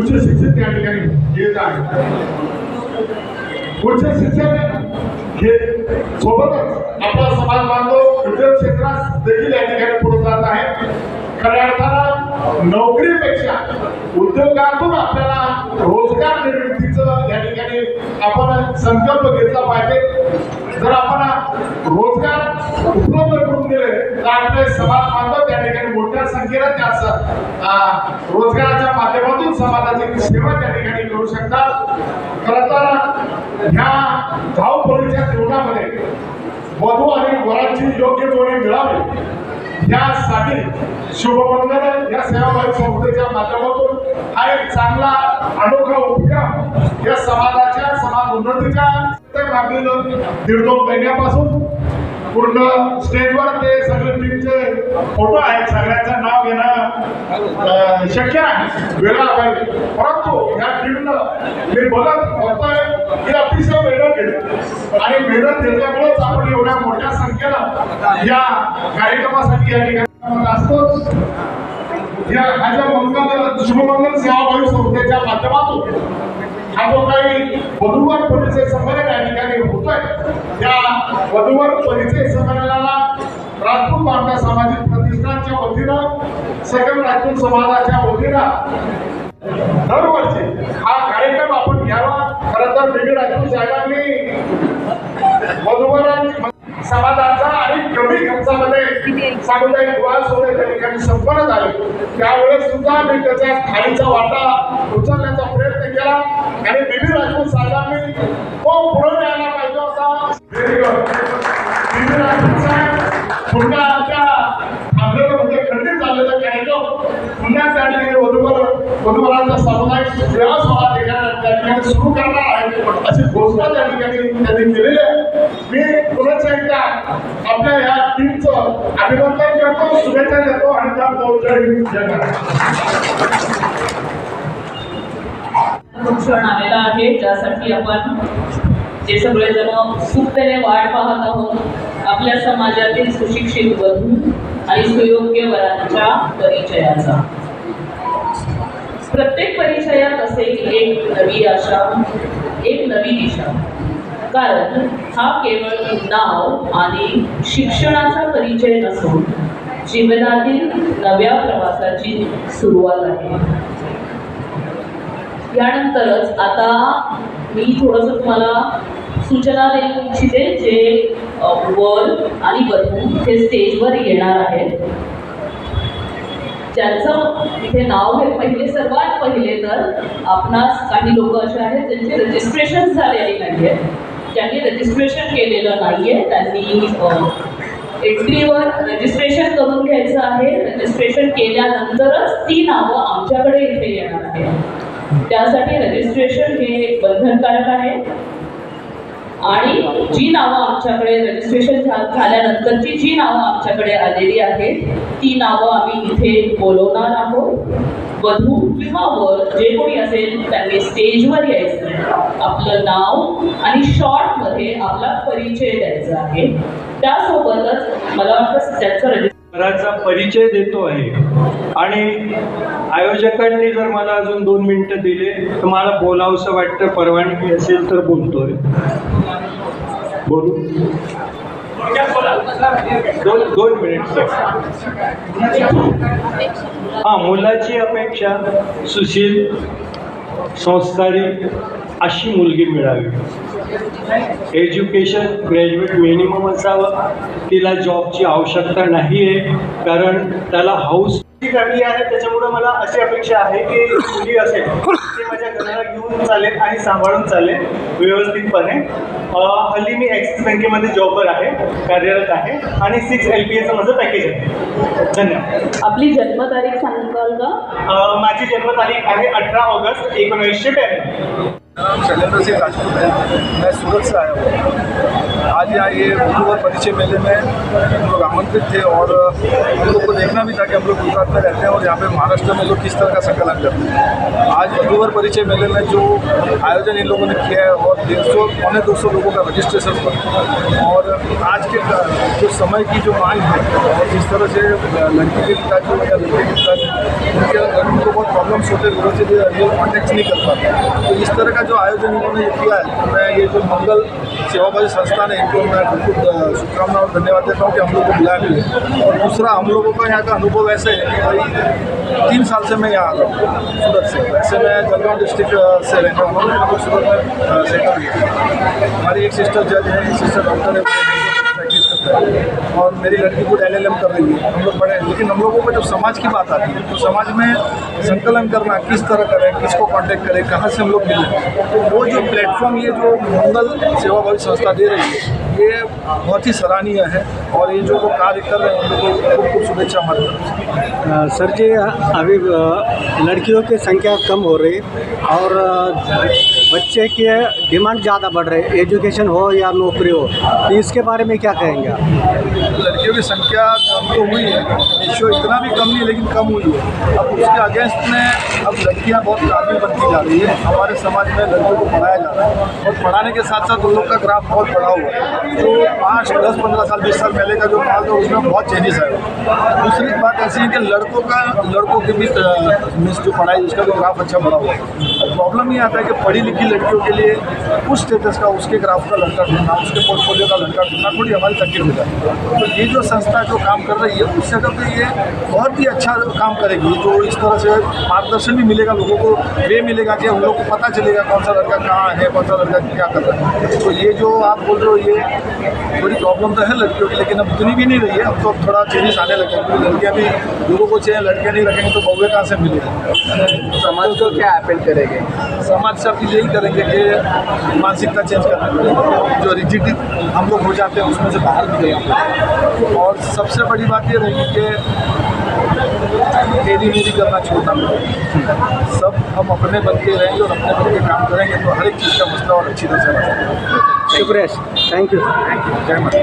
प्रशिक्षण त्या ठिकाणी घेत आहे उच्च शिक्षण हे सोबतच आपला समाज बांधव उद्योग क्षेत्रात देखील या ठिकाणी पुढे जात आहे. खऱ्या अर्थानं नोकरीपेक्षा उद्योगातून आपल्याला रोजगार निर्मितीचं या ठिकाणी आपण संकल्प घेतला पाहिजे. जर आपण रोजगार उपलब्ध करून दिले तर समाज बांधव त्या ठिकाणी मोठ्या संख्येनं त्या रोजगाराच्या माध्यमातून समाजाची सेवा त्या ठिकाणी करू शकतात. खरं तर ह्या धावपळीच्या जीवनामध्ये वधू आणि वरांची योग्य जोडी मिळावी यासाठी शुभमंगल या सेवाभावी संस्थेच्या माध्यमातून हा एक चांगला अनोखा उपक्रम या समाजाच्या समाज उन्नतीच्या मागील दीड दोन महिन्यापासून पूर्ण स्टेजवर ते सगळे टीमचे फोटो आहेत. सगळ्यांचं नाव घेणं शक्य आहे. वेळा अभावी परंतु या टीमनं मी बघत होतोय की अतिशय मेहनत घेतली. आणि मेहनत घेतल्यामुळेच आपण एवढ्या मोठ्या संख्येनं या कार्यक्रमासाठी या ठिकाणी असतोच या माझ्या मंगल शुभमंगल सेवाभावी संस्थेच्या माध्यमातून हा जो काही वधूवर परिचय संमेलन या ठिकाणी होतोय. त्या वधूवर परिचय संमेलनाला राजपूत बांधव सामाजिक प्रतिष्ठानच्या वतीनं सकल राजपूत समाजाच्या वतीनं दरवर्षी हा कार्यक्रम आपण घ्यावा. खरं तर बिबी राजपूत साहेबांनी वधूवरांची समाजाचा आणि कमी खर्चामध्ये सामुदायिक विवाह सोहळे त्या ठिकाणी संपन्न झाले. त्यावेळेस सुद्धा मी त्याच्या थाळीचा वाटा उचलण्याचा केला. आणि बीबी राजपूत साहेबांनी तो पुढे न्यायला पाहिजे असा व्हेरी गुड बीबी राजपूत साहेब पुन्हा आमच्या आपल्याला म्हणजे खंडित झालेलं कार्यक्रम पुन्हा त्या ठिकाणी वधूवर वधूवरांचा सामुदायिक सेवा सोहळा त्या ठिकाणी सुरू करणार आहे. अशी घोषणा त्या ठिकाणी त्यांनी केलेली आहे. मी पुन्हा एकदा आपल्या या टीमचं अभिनंदन करतो शुभेच्छा देतो आणि त्या जय खूप क्षण आलेला आहे. ज्यासाठी आपण जे सगळेजण उत्सुकतेने वाट पाहत आहोत आपल्या समाजातील सुशिक्षित वधू आणि सुयोग्य वरांच्या परिचयाचा. प्रत्येक परिचयात असेल एक नवी आशा एक नवी दिशा. कारण हा केवळ नाव आणि शिक्षणाचा परिचय नसून जीवनातील नव्या प्रवासाची सुरुवात आहे. यानंतरच आता मी थोडंसं तुम्हाला सूचना देऊ इच्छिते जे वर आणि वधू हे स्टेजवर येणार आहेत ज्यांचं इथे नाव हे पहिले सर्वात पहिले तर आपणास काही लोक असे आहेत ज्यांचे रजिस्ट्रेशन झालेले नाही आहे ज्यांनी रजिस्ट्रेशन केलेलं नाही आहे त्यांनी एंट्रीवर रजिस्ट्रेशन करून घ्यायचं आहे. रजिस्ट्रेशन केल्यानंतरच ती नावं आमच्याकडे इथे येणार आहेत. त्यासाठी रजिस्ट्रेशन हे बंधनकारक आहे. आणि जी नावं आमच्याकडे रजिस्ट्रेशन झाल्यानंतरची जी नावं आमच्याकडे आलेली आहेत ती नावं आम्ही इथे बोलवणार आहोत. वधू किंवा वर जे कोणी असेल त्यांनी स्टेजवर यायचं. आपलं नाव आणि शॉर्टमध्ये आपला परिचय द्यायचा आहे. त्यासोबतच मला वाटतं त्याचं रजिस्ट्रेशन घराचा परिचय देतो आहे. आणि आयोजकांनी जर मला अजून दोन मिनिटं दिले तर मला बोलावंसं वाटतं परवानगी असेल तर बोलतोय. बोलू? दोन दोन मिनिट. सर हां मुलाची अपेक्षा सुशील संस्कारी अशी मुलगी मिळावी. एज्युकेशन ग्रॅज्युएट मिनिमम असावं. तिला जॉबची आवश्यकता नाही आहे कारण त्याला हाऊस फॅमिली आहे. त्याच्यामुळं मला अशी अपेक्षा आहे की मुली असेल ती माझ्या घराला घेऊन चालेल आणि सांभाळून चालेल व्यवस्थितपणे. हल्ली मी ॲक्सिस बँकेमध्ये जॉबवर आहे कार्यरत आहे आणि सिक्स एल पी एचं माझं पॅकेज आहे. धन्यवाद. आपली जन्मतारीख सांगाल का? माझी जन्मतारीख आहे अठरा ऑगस्ट एकोणीसशे ब्याण्णव. शैलेंद्र सिंह राजपूत है मैं सूरत से आया हूँ आज यहाँ ये अक्टूबर परिचय मेले में हम लोग आमंत्रित थे और हम लोग को देखना भी था कि हम लोग गुजरात में रहते हैं और यहाँ पे महाराष्ट्र में लोग किस तरह का संकलन करते हैं। आज अक्टूबर परिचय मेले में जो आयोजन इन लोगों ने किया है और डेढ़ सौ, पौने दो सौ लोगों का रजिस्ट्रेशन हुआ और आज के, जो समय की जो मांग है और जिस तरह से लड़की के पिताजी या लड़के के पिताजी उनके लड़की को बहुत प्रॉब्लम्स होते हैं से ये कॉन्टेक्ट नहीं कर पाते। तो इस तरह का जो आयोजन इन्होंने किया है तो मैं ये जो मंगल सेवाभावी संस्थान है इनको मैं बिल्कुल अ, शुभकामना और धन्यवाद देता हूँ कि हम लोग को बुलाया मिले और दूसरा हम लोगों का यहाँ का अनुभव ऐसे है कि भाई तीन साल से मैं यहाँ आ रहा हूँ सूरत से। वैसे मैं जलगांव डिस्ट्रिक्ट से रहता हूँ हम सूरत में सेटल हुए हमारी एक सिस्टर जज है एक सिस्टर डॉक्टर है और मेरी लड़की खुद एल कर रही है। हम लोग बड़े लेकिन हम लोगों को जब समाज की बात आती है तो समाज में संकलन करना, किस तरह करें, किसको कांटेक्ट करें, कहाँ से हम लोग मिलें तो वो जो प्लेटफॉर्म ये जो मंगल सेवाभावी संस्था दे रही है, ये बहुत ही सराहनीय है। और ये जो वो कार्य कर रहे हैं उन लोगों को खूब खूब शुभेच्छा हमारी सर जी, अभी लड़कियों की संख्या कम हो रही और बच्चे के डिमांड ज़्यादा बढ़ रहे है एजुकेशन हो या नौकरी हो तो इसके बारे में क्या कहेंगे आप? लड़कियों की संख्या कम तो हुई है जो इतना भी कम नहीं, लेकिन कम हुई है। अब उसके अगेंस्ट में अब लड़कियाँ बहुत काबिल बनती जा रही है। हमारे समाज में लड़कियों को पढ़ाया जा रहा है। और पढ़ाने के साथ साथ उन लोग का ग्राफ बहुत बढ़ा हुआ है। जो पाँच, दस, पंद्रह साल, बीस साल पहले का जो माहौल था, उसमें बहुत चेंजेस आया दूसरी बात ऐसी है कि लड़कों का, लड़कों के भी मिस जो पढ़ाई, उसका जो ग्राफ अच्छा बढ़ा हुआ है। प्रॉब्लम ये आता है कि पढ़ी लिखी लड़कियों के लिए उस स्टेटस का, उसके ग्राफ का लड़का ढूंढना, उसके पोर्टफोलियो का लड़का ढूंढना थोड़ी हमारी तकलीफ़ हो जाती है। तो ये जो संस्था जो काम कर रही है उस जगह पे ये बहुत ही अच्छा काम करेगी, जो इस तरह से मार्गदर्शन भी मिलेगा लोगों को वे मिलेगा कि हम लोग को पता चलेगा कौन सा लड़का कहाँ है कौन सा लड़का क्या कर रहा है। तो ये जो आप बोल रहे हो ये थोड़ी प्रॉब्लम तो है लड़कियों की लेकिन अब इतनी भी नहीं रही है। अब तो थोड़ा चेंजेस आने लगे क्योंकि लड़कियाँ भी लोगों को चाहिए लड़कियाँ नहीं रखेंगे तो बहुए कहाँ से मिलेगी? समाज को क्या अपील करेंगे? समाज से अपील यही करेंगे कि मानसिकता चेंज करनी जो रिजिडिटी हम लोग हो जाते हैं उसमें से बाहर और सबसे बड़ी बात ये रही कि तेरी मेरी करना छोड़ना सब हम अपने बन के रहेंगे और अपने बन के काम करेंगे तो हर एक चीज़ का मसला और अच्छी तरह से शुक्रिया थैंक यू थैंक यू जय माता।